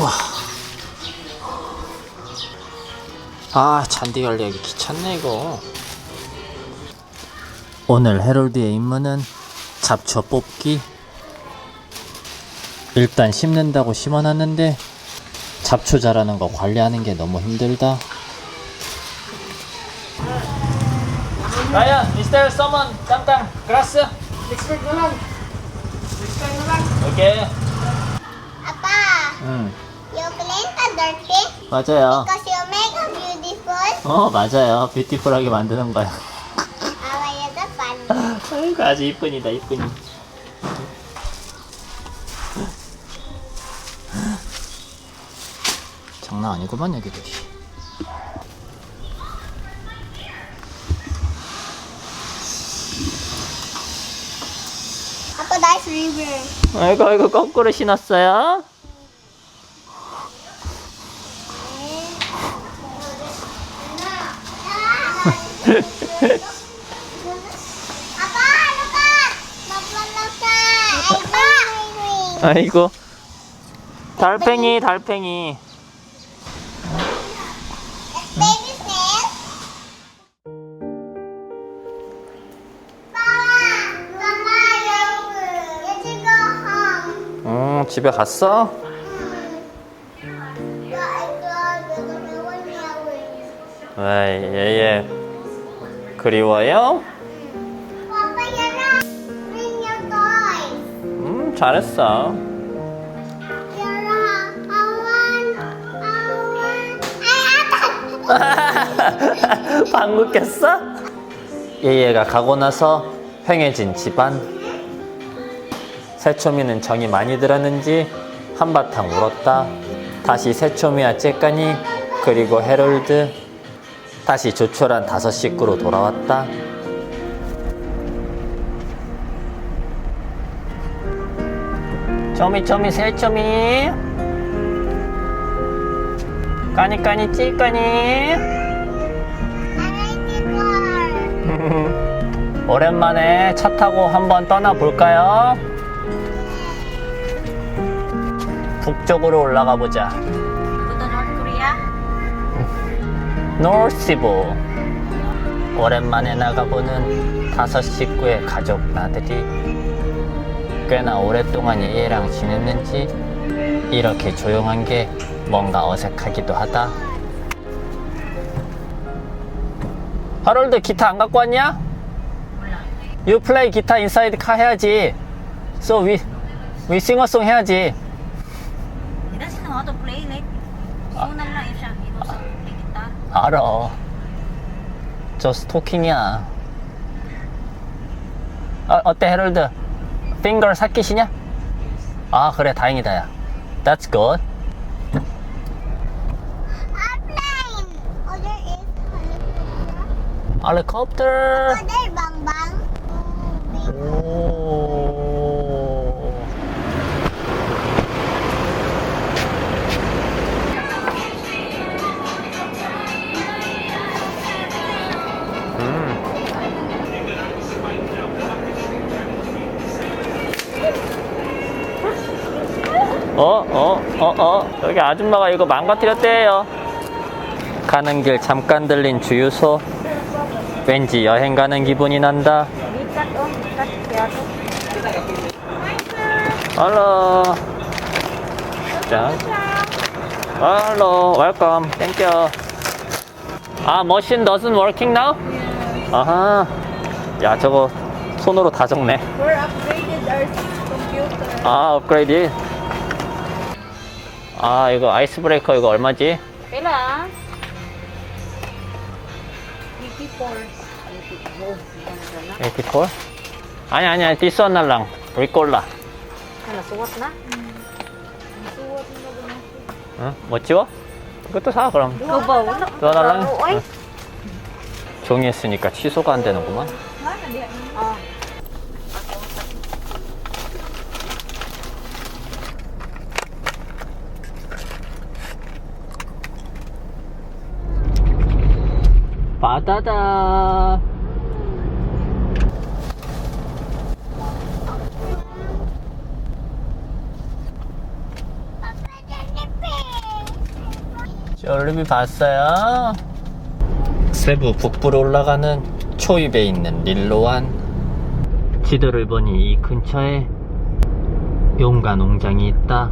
와. 아, 잔디 관리하기 귀찮네, 이거. 오늘 해롤드의 임무는 잡초 뽑기. 일단 심는다고 심어놨는데, 잡초 자라는 거 관리하는 게 너무 힘들다. Ryan, is there someone? Tang grass? Expect na lang. Expect na lang. Okay. Apa, 응, you clean the dirty 맞아요. because you make a beautiful. 어, 맞아요. 뷰티풀하게 만드는 거야. Away the fun. 아이고, 아주 이쁜이다, 이쁜이. 장난 아니구만, 여기도. Apa, 아이고, 아이고, 거꾸로 신었어요. 아이고. 달팽이, 달팽이. 집에 갔어? 왜, 얘, 얘. 그리워요? 음, 잘했어. 방구 꼈어? 얘얘가 가고 나서 휑해진 집안. 새초미는 정이 많이 들었는지 한바탕 울었다. 다시 새초미와 째까니 그리고 해롤드 다시 조촐한 다섯 식구로 돌아왔다. 초미 초미 새초미 까니 까니 찌까니. 오랜만에 차 타고 한번 떠나 볼까요? 북쪽으로 올라가 보자. Punta North Korea? 노르시보. 오랜만에 나가보는 다섯 식구의 가족 나들이 꽤나 오랫동안 얘랑 지냈는지 이렇게 조용한 게 뭔가 어색하기도 하다. 하롤드 기타 안 갖고 왔냐? You play 기타 inside 카 해야지. So we we sing a song 해야지. He doesn't know how to play like Knows how to play guitar. 알아. 저 스토킹이야. 어, 어때 헤럴드? 핑거 삭기시냐? 아 그래 다행이다 야. That's good. Oh, is helicopter. Oh, there, bang bang. 어, 어, 어, 어. 여기 아줌마가 이거 망가뜨렸대요. 가는 길 잠깐 들린 주유소. 왠지 여행 가는 기분이 난다. Oh. Hello. 자. Welcome. Thank you. 아, machine doesn't working now? 아하. 야, 저거 손으로 다 적네. 아, 업그레이드. 아, 이거 아이스 브레이커 이거 얼마지? Kailan? 84. 84? 아니, 아니야. this one lang. 리콜라. Ano, suwat na? 응? 뭐 지워? 이것도 사, 그럼. Wala. 너 달랑? Oy. 종이 했으니까 취소가 안 되는구만. Ah. Jennifer. 졸리비 봤어요? 세부 북부로 올라가는 초입에 있는 릴로안 지도를 보니 이 근처에 용가 농장이 있다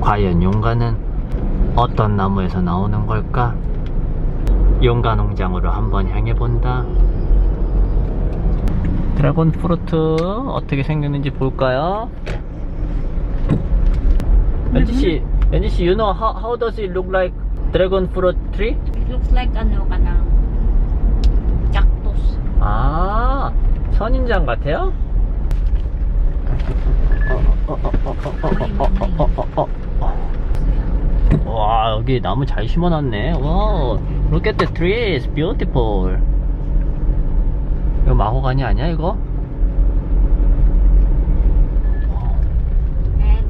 과연 용가는 어떤 나무에서 나오는 걸까? 용가 농장으로 한번 향해 본다 드래곤 프루트 어떻게 생겼는지 볼까요? 연지씨, 연지씨, you know how, how does it look like dragon fruit tree? It looks like ano ka ng cactus. 아, 선인장 같아요? 와, 여기 나무 잘 심어놨네. 와, look at the trees, beautiful. 이거 마호가니 아니야, 이거?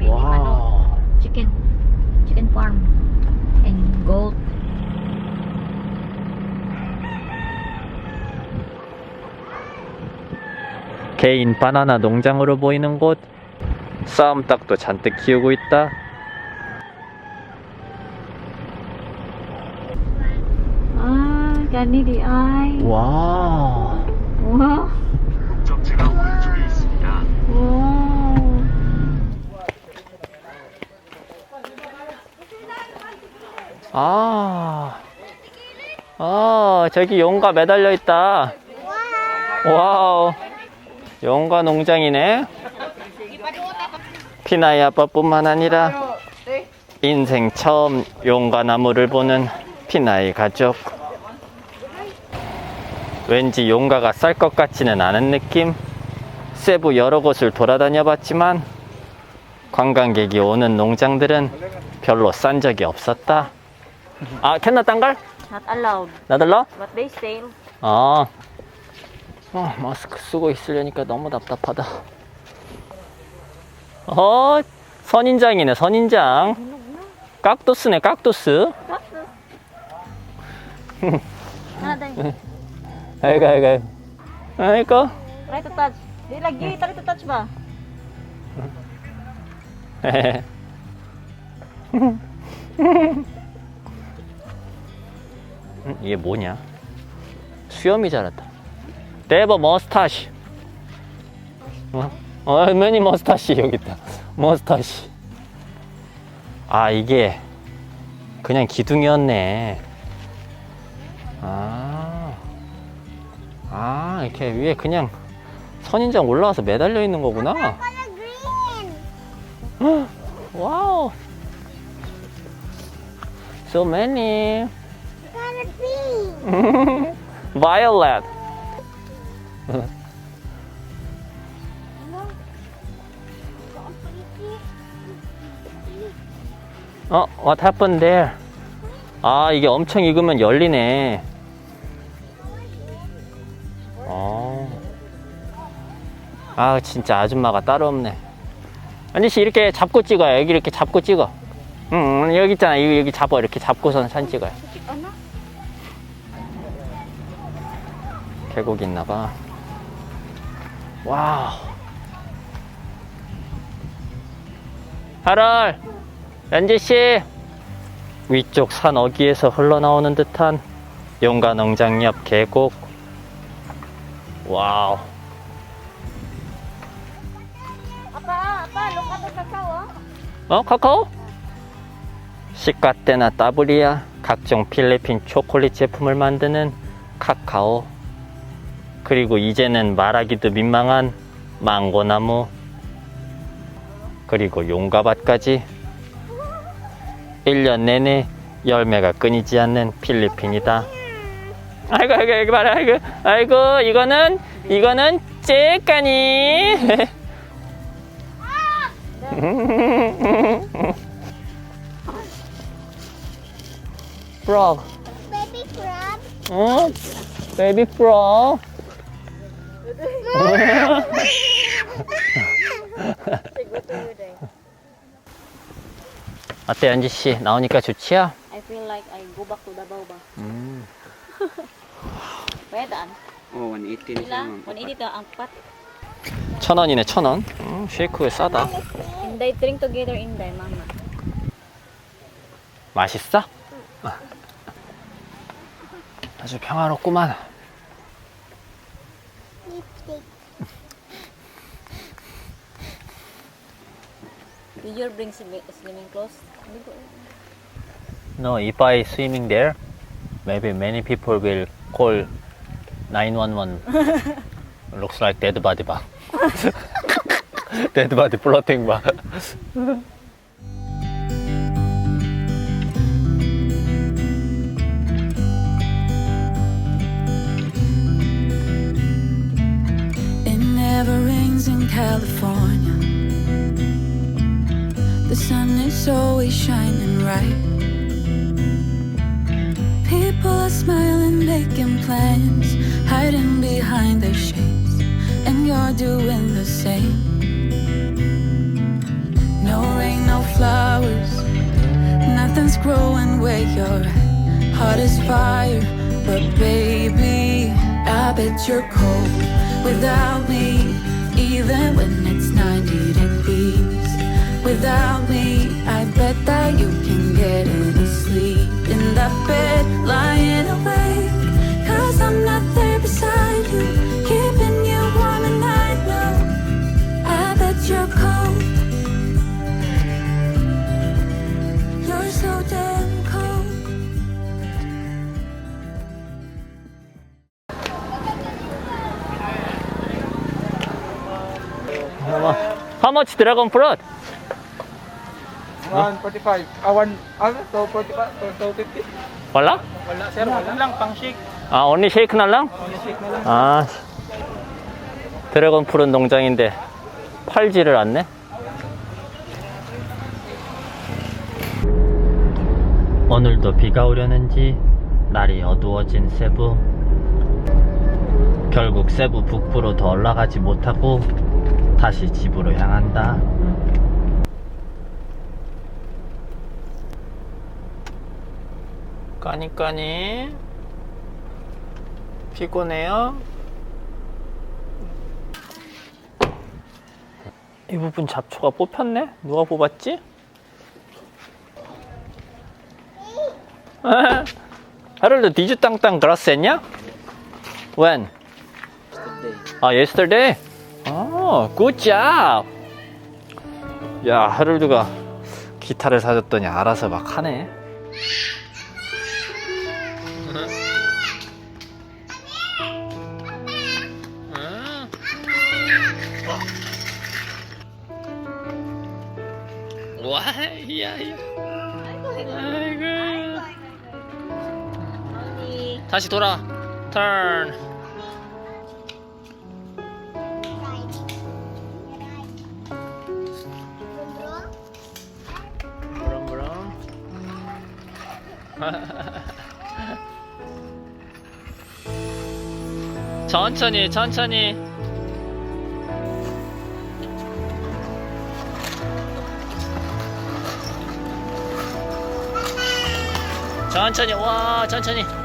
와. chicken. Chicken farm. And goat. 개인 바나나 농장으로 보이는 곳 싸움닭도 잔뜩 키우고 있다 Ah, gani di ay. 와 Wow. 목적지가 오른쪽에 있습니다. Wow. 아, 아, 저기 용가 매달려 있다. 와우. 용가 농장이네. 피나이 아빠뿐만 아니라 인생 처음 용가 나무를 보는 피나이 가족. 왠지 용가가 쌀 것 같지는 않은 느낌. 세부 여러 곳을 돌아다녀 봤지만 관광객이 오는 농장들은 별로 싼 적이 없었다. 아, 캔나 딴걸? Not allowed. 나들러? But they sell. 아, 어, 마스크 쓰고 있으려니까 너무 답답하다. 어, 선인장이네, 선인장. 깍두스네, 깍두스. Ah, dahil. 아이고, 아이고, 아이고. Try to touch. Di lagi, try to touch ba? 음, 이게 뭐냐? 수염이 자랐다. 데버 머스타시. 어? 어, 매니 머스타시 여기 있다. 머스타시. 아, 이게 그냥 기둥이었네. 아, 이렇게 위에 그냥 선인장 올라와서 매달려 있는 거구나. 와우. So many. Violet. 어, what happened there? 아, 이게 엄청 익으면 열리네. 아, 진짜 아줌마가 따로 없네. 아저씨 이렇게 잡고 찍어요. 여기 이렇게 잡고 찍어. 응, 응, 여기 있잖아. 여기, 여기 잡아. 이렇게 잡고선 사진 찍어요. 계곡이 있나봐. 와우. 하랄! 연지씨! 위쪽 산 어귀에서 흘러나오는 듯한 용가 농장 옆 계곡. 와우. 어, 카카오? 시카테나 따브리아 각종 필리핀 초콜릿 제품을 만드는 카카오. 그리고 이제는 말하기도 민망한 망고나무. 그리고 용가밭까지. 1년 내내 열매가 끊이지 않는 필리핀이다. 아이고 아이고 아이고 봐라 아이고. 아이고 이거는 이거는 째까니 frog Baby crab. 어? 베이비 프로 어때 연지 씨 나오니까 좋지요? I feel like I go back to Davao ba? 음. Pwede an? Oh, 180 na siya, ma'am. 180 to ang pat. 천 원이네 천 원. 음, 쉐이크에 싸다. Inday, drink together, Inday, mama. 맛있어? 아주 평화롭구만. Did you bring swi- swimming clothes? No, if I swimming there, maybe many people will call 911. Looks like dead body 봐. dead body floating 봐. It never rains in California. The sun is always shining bright. People are smiling, making plans, hiding behind their shades, and you're doing the same. No rain, no flowers, nothing's growing where you're. Heart is fire, but baby, I bet you're cold without me, even when it's 90 degrees. Without me, I bet that you can get any sleep in that bed, lying awake. Cause I'm not there beside you, much dragon fruit? 145. Ah, 1, ano? So, 45, so, so 50. Wala? Wala, sir. Wala lang, pang shake. 아, 언니 쉐이크 날랑? Only shake na lang. 아, 드래곤 푸른 농장인데 팔지를 않네? 오늘도 비가 오려는지 날이 어두워진 세부. 결국 세부 북부로 더 올라가지 못하고 다시 집으로 향한다. 까니까니 피곤해요? 이 부분 잡초가 뽑혔네? 누가 뽑았지? 하롤드 디주 땅땅 그라스 했냐? When? 아, yesterday? 아, good job! 야, 하롤드가 기타를 사줬더니 알아서 막 하네. 와, 야, 야. 아이고. Mommy. 다시 돌아. turn. 천천히, 천천히. 천천히, 와, 천천히.